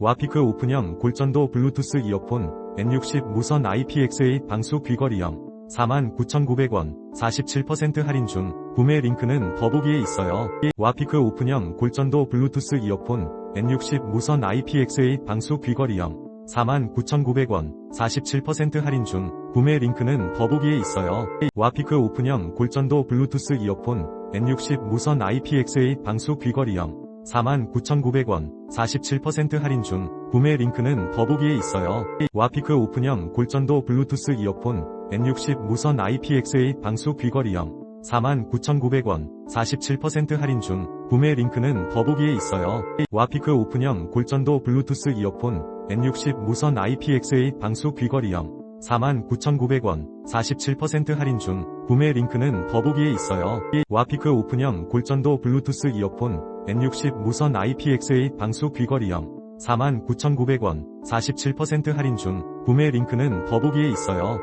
와피크 오픈형 골전도 블루투스 이어폰 N60 무선 IPX8 방수 귀걸이형 49,900원 47% 할인 중 구매 링크는 더보기에 있어요. 와피크 오픈형 골전도 블루투스 이어폰 N60 무선 IPX8 방수 귀걸이형 49,900원 47% 할인 중 구매 링크는 더보기에 있어요. 와피크 오픈형 골전도 블루투스 이어폰 N60 무선 IPX8 방수 귀걸이형 49,900원 47% 할인 중 구매 링크는 더보기에 있어요. 와피크 오픈형 골전도 블루투스 이어폰 N60 무선 IPX8 방수 귀걸이형 49,900원 47% 할인 중 구매 링크는 더보기에 있어요. 와피크 오픈형 골전도 블루투스 이어폰 N60 무선 IPX8 방수 귀걸이형 49,900원 47% 할인 중 구매 링크는 더보기에 있어요. 와피크 오픈형 골전도 블루투스 이어폰 N60 무선 IPX8 방수 귀걸이형 49,900원 47% 할인 중 구매 링크는 더보기에 있어요.